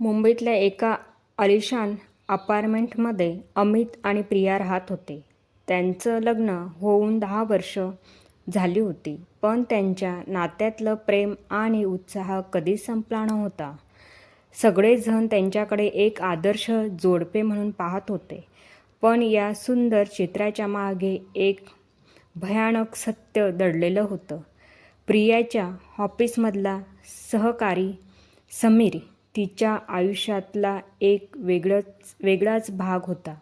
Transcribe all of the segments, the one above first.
मुंबईतल्या एका अलिशान अपार्टमेंटमध्ये अमित आणि प्रिया राहत होते. त्यांचं लग्न होऊन दहा वर्ष झाली होती पण त्यांच्या नात्यातलं प्रेम आणि उत्साह कधीच संपला नव्हता. सगळेजण त्यांच्याकडे एक आदर्श जोडपे म्हणून पाहत होते पण या सुंदर चित्राच्या मागे एक भयानक सत्य दडलेलं होतं. प्रियाच्या ऑफिसमधला सहकारी समीर तिच्या आयुष्यातला एक वेगळंच वेगळाच भाग होता.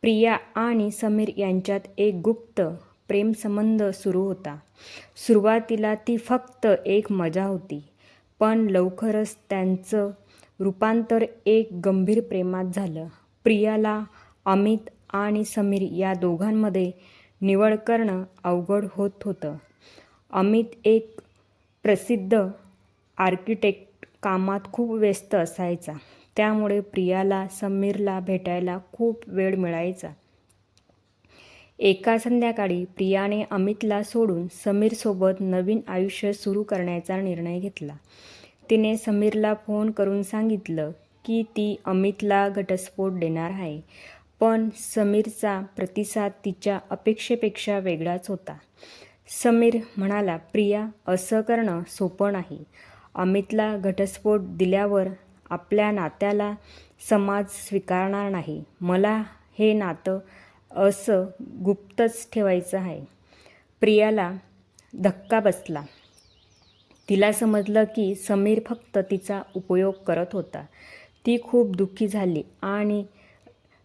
प्रिया आणि समीर यांच्यात एक गुप्त प्रेमसंबंध सुरू होता. सुरुवातीला ती फक्त एक मजा होती पण लवकरच त्यांचं रूपांतर एक गंभीर प्रेमात झालं. प्रियाला अमित आणि समीर या दोघांमध्ये निवड करणं अवघड होत होतं. अमित एक प्रसिद्ध आर्किटेक्ट कामात खूप व्यस्त असायचा. त्यामुळे प्रियाला समीरला भेटायला खूप वेळ मिळायचा. एका संध्याकाळी प्रियाने अमितला सोडून समीरसोबत नवीन आयुष्य सुरू करण्याचा निर्णय घेतला. तिने समीरला फोन करून सांगितलं की ती अमितला घटस्फोट देणार आहे पण समीरचा प्रतिसाद तिच्या अपेक्षेपेक्षा वेगळाच होता. समीर म्हणाला प्रिया असं करणं सोपं नाही. अमितला घटस्फोट दिल्यावर आपल्या नात्याला समाज स्वीकारणार नाही. मला हे नातं असं गुप्तच ठेवायचं आहे. प्रियाला धक्का बसला. तिला समजलं की समीर फक्त तिचा उपयोग करत होता. ती खूप दुःखी झाली आणि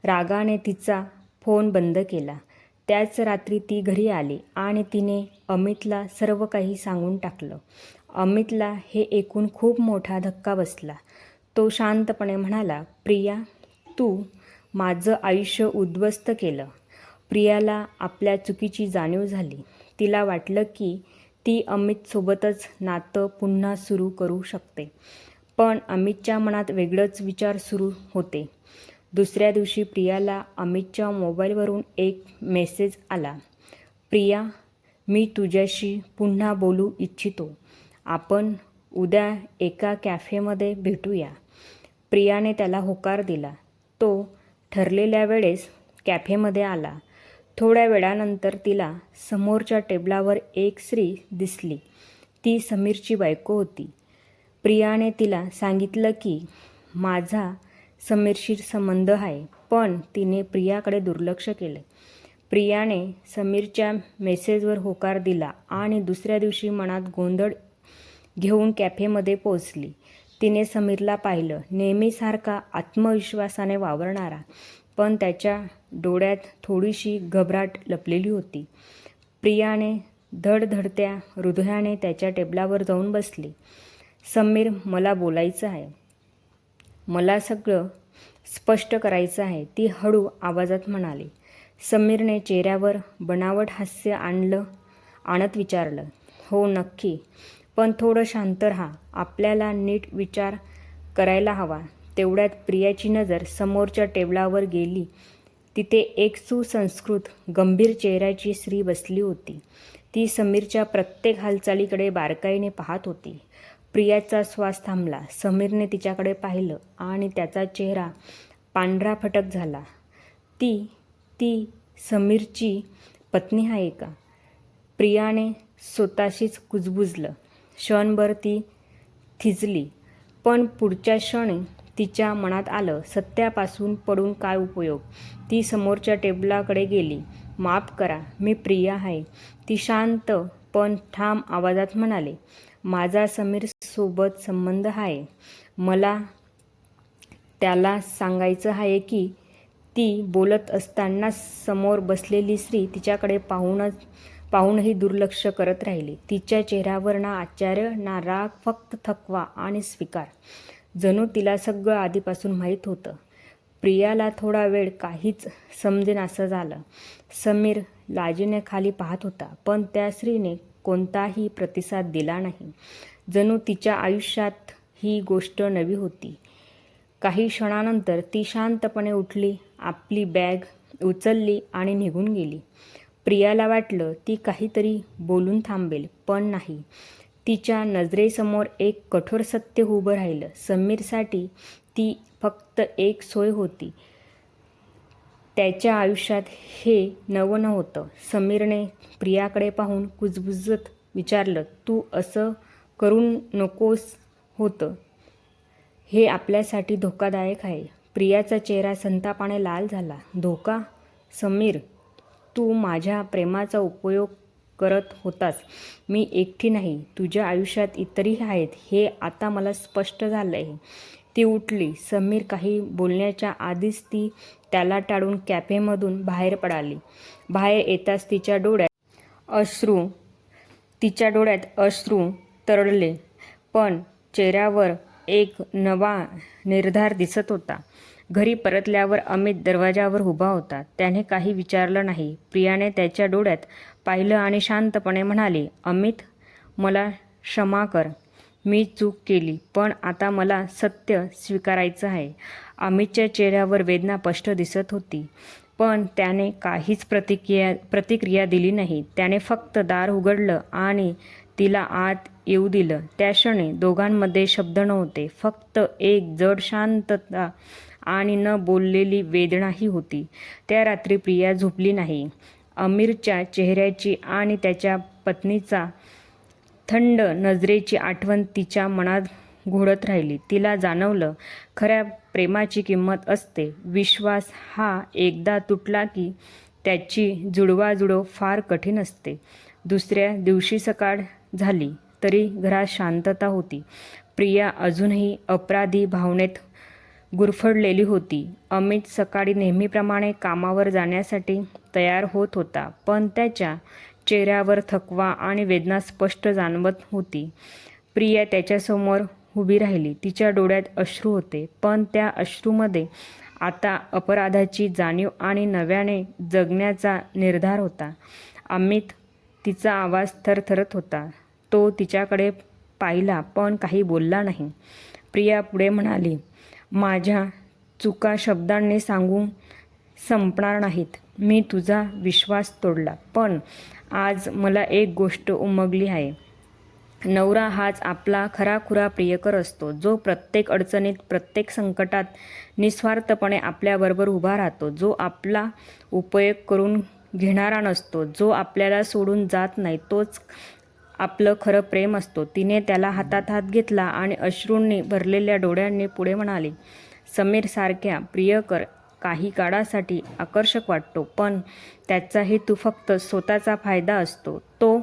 रागाने तिचा फोन बंद केला. त्याच रात्री ती घरी आली आणि तिने अमितला सर्व काही सांगून टाकलं. अमितला हे ऐकून खूप मोठा धक्का बसला. तो शांतपणे म्हणाला प्रिया तू माझं आयुष्य उद्ध्वस्त केलं. प्रियाला आपल्या चुकीची जाणीव झाली. तिला वाटलं की ती अमितसोबतच नातं पुन्हा सुरू करू शकते. पण अमितच्या मनात वेगळंच विचार सुरू होते. दुसऱ्या दिवशी प्रियाला अमितच्या मोबाईलवरून एक मेसेज आला. प्रिया मी तुझ्याशी पुन्हा बोलू इच्छितो. आपण उद्या एका कॅफेमध्ये भेटूया. प्रियाने त्याला होकार दिला. तो ठरलेल्या वेळेस कॅफेमध्ये आला. थोड्या वेळानंतर तिला समोरच्या टेबलावर एक स्त्री दिसली. ती समीरची बायको होती. प्रियाने तिला सांगितलं की माझा समीरशी संबंध आहे. पण तिने प्रियाकडे दुर्लक्ष केले. प्रियाने समीरच्या मेसेजवर होकार दिला आणि दुसऱ्या दिवशी मनात गोंधळ घेऊन कॅफेमध्ये पोचली तिने समीरला पाहिलं. नेहमीसारखा आत्मविश्वासाने वावरणारा पण त्याच्या डोळ्यात थोडीशी घबराट लपलेली होती. प्रियाने धडधडत्या हृदयाने त्याच्या टेबलावर जाऊन बसली. समीर मला बोलायचं आहे. मला सगळं स्पष्ट करायचं आहे ती हळू आवाजात म्हणाली. समीरने चेहऱ्यावर बनावट हास्य आणलं आणत विचारलं. हो नक्की. पण थोडं शांत राहा. आपल्याला नीट विचार करायला हवा. तेवढ्यात प्रियाची नजर समोरच्या टेबलावर गेली. तिथे एक सुसंस्कृत गंभीर चेहऱ्याची स्त्री बसली होती. ती समीरच्या प्रत्येक हालचालीकडे बारकाईने पाहत होती. प्रियाचा श्वास थांबला. समीरने तिच्याकडे पाहिलं आणि त्याचा चेहरा पांढरा फटक झाला. ती ती समीरची पत्नी आहे का? प्रियाने स्वतःशीच कुजबुजलं. क्षणभर ती थिजली. पण पुढच्या क्षणी तिच्या मनात आलं सत्यापासून पडून काय उपयोग? ती समोरच्या टेबलाकडे गेली. माफ करा मी प्रिया आहे. ती शांत पण ठाम आवाजात म्हणाले माझा समीर सोबत संबंध आहे. मला त्याला सांगायचं आहे की ती बोलत असताना समोर बसलेली स्त्री तिच्याकडे पाहूनच पाहूनही दुर्लक्ष करत राहिली. तिच्या चेहऱ्यावर ना आश्चर्य ना राग फक्त थकवा आणि स्वीकार. जणू तिला सगळं आधीपासून माहीत होतं. प्रियाला थोडा वेळ काहीच समजेनासं झालं. समीर लाजीने खाली पाहत होता पण त्या स्त्रीने कोणताही प्रतिसाद दिला नाही. जणू तिच्या आयुष्यात ही गोष्ट नवी होती. काही क्षणानंतर ती शांतपणे उठली आपली बॅग उचलली आणि निघून गेली. प्रियाला वाटलं ती काहीतरी बोलून थांबेल पण नाही. तिच्या नजरेसमोर एक कठोर सत्य उभं राहिलं. समीरसाठी ती फक्त एक सोय होती. त्याच्या आयुष्यात हे नवं नव्हतं. समीरने प्रियाकडे पाहून कुजबुजत विचारलं तू असं करून नकोस होतं. हे आपल्यासाठी धोकादायक आहे. प्रियाचा चेहरा संतापाने लाल झाला. धोका? समीर तू माझ्या प्रेमाचा उपयोग करत होतास. मी एकटी नाही. तुझ्या आयुष्यात इतरही आहेत. हे आता मला स्पष्ट झालं आहे ती उठली. समीर काही बोलण्याच्या आधीच ती त्याला टाळून कॅफेमधून बाहेर पडाली. बाहेर येताच तिच्या डोळ्यात अश्रू तिच्या डोळ्यात अश्रू तरळले. पण चेहऱ्यावर एक नवा निर्धार दिसत होता. घरी परतल्यावर अमित दरवाजावर उभा होता. त्याने काही विचारलं नाही. प्रियाने त्याच्या डोळ्यात पाहिलं आणि शांतपणे म्हणाले अमित मला क्षमा कर. मी चूक केली पण आता मला सत्य स्वीकारायचं आहे. अमितच्या चेहऱ्यावर वेदना स्पष्ट दिसत होती पण त्याने काहीच प्रतिक्रिया प्रतिक्रिया दिली नाही. त्याने फक्त दार उघडलं आणि तिला आत येऊ दिलं. त्या क्षणी दोघांमध्ये शब्द नव्हते. फक्त एक जड शांतता आणि न बोललेली वेदनाही होती. त्या रात्री प्रिया झोपली नाही. अमीरच्या चेहऱ्याची आणि त्याच्या पत्नीचा थंड नजरेची आठवण तिच्या मनात घोळत राहिली. तिला जाणवलं खऱ्या प्रेमाची किंमत असते. विश्वास हा एकदा तुटला की त्याची जुळवाजुळव फार कठीण असते. दुसऱ्या दिवशी सकाळ झाली तरी घरात शांतता होती. प्रिया अजूनही अपराधी भावनेत गुरफडलेली होती. अमित सकाळी नेहमीप्रमाणे कामावर जाण्यासाठी तयार होत होता पण त्याच्या चेहऱ्यावर थकवा आणि वेदना स्पष्ट जाणवत होती. प्रिया त्याच्यासमोर उभी राहिली. तिच्या डोळ्यात अश्रू होते पण त्या अश्रूमध्ये आता अपराधाची जाणीव आणि नव्याने जगण्याचा निर्धार होता. अमित तिचा आवाज थरथरत होता. तो तिच्याकडे पाहिला पण काही बोलला नाही. प्रिया पुढे म्हणाली माझ्या चुका शब्दांनी सांगून संपणार नाहीत. मी तुझा विश्वास तोडला. पण आज मला एक गोष्ट उमगली आहे. नवरा हाच आपला खराखुरा प्रियकर असतो. जो प्रत्येक अडचणीत प्रत्येक संकटात निस्वार्थपणे आपल्याबरोबर उभा राहतो. जो आपला उपयोग करून घेणारा नसतो. जो आपल्याला सोडून जात नाही तोच आपलं खरं प्रेम असतो. तिने त्याला हातात हात घेतला आणि अश्रूंनी भरलेल्या डोळ्यांनी पुढे म्हणाली समीर सारख्या प्रियकर काही काळासाठी आकर्षक वाटतो पण त्याचा हेतू फक्त स्वतःचा फायदा असतो. तो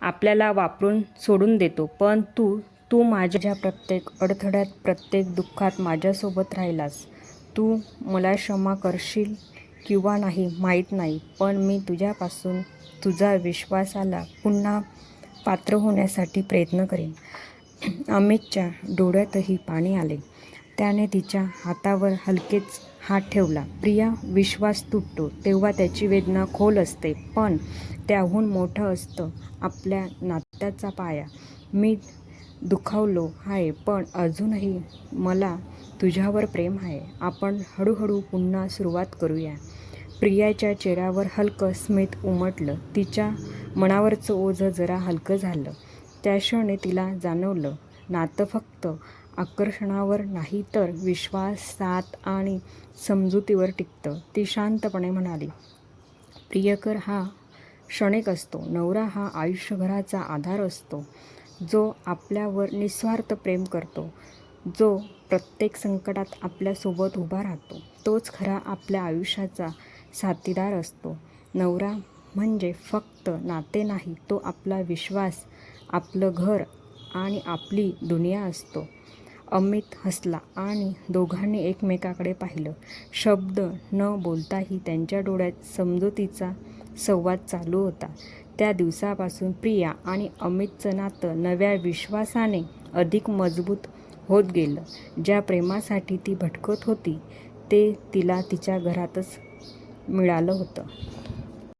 आपल्याला वापरून सोडून देतो पण तू तू माझ्या प्रत्येक अडथळ्यात प्रत्येक दुःखात माझ्यासोबत राहिलास. तू मला क्षमा करशील किंवा नाही माहीत नाही पण मी तुझ्यापासून तुझा विश्वासाला पुन्हा पात्र होण्यासाठी प्रयत्न करेन. अमितच्या डोळ्यातही पाणी आले. त्याने तिच्या हातावर हलकेच हात ठेवला. प्रिया विश्वास तुटतो तेव्हा त्याची वेदना खोल असते पण त्याहून मोठं असतं आपल्या नात्याचा पाया. मी दुखावलो आहे पण अजूनही मला तुझ्यावर प्रेम आहे. आपण हळूहळू पुन्हा सुरुवात करूया. प्रियाच्या चेहऱ्यावर हलकं स्मित उमटलं. तिच्या मनावरचं ओझं जरा हलकं झालं. त्या क्षणी तिला जाणवलं नातं फक्त आकर्षणावर नाही तर विश्वास साथ आणि समजुतीवर टिकतं. ती शांतपणे म्हणाली प्रियकर हा क्षणिक असतो. नवरा हा आयुष्यभराचा आधार असतो. जो आपल्यावर निस्वार्थ प्रेम करतो जो प्रत्येक संकटात आपल्यासोबत उभा राहतो तोच खरा आपल्या आयुष्याचा साथीदार असतो. नवरा म्हणजे फक्त नाते नाही तो आपला विश्वास आपलं घर आणि आपली दुनिया असतो. अमित हसला आणि दोघांनी एकमेकाकडे पाहिलं. शब्द न बोलताही त्यांच्या डोळ्यात समजुतीचा संवाद चालू होता. त्या दिवसापासून प्रिया आणि अमितचं नातं नव्या विश्वासाने अधिक मजबूत होत गेलं. ज्या प्रेमासाठी ती भटकत होती ते तिला तिच्या घरातच मिळालं होतं.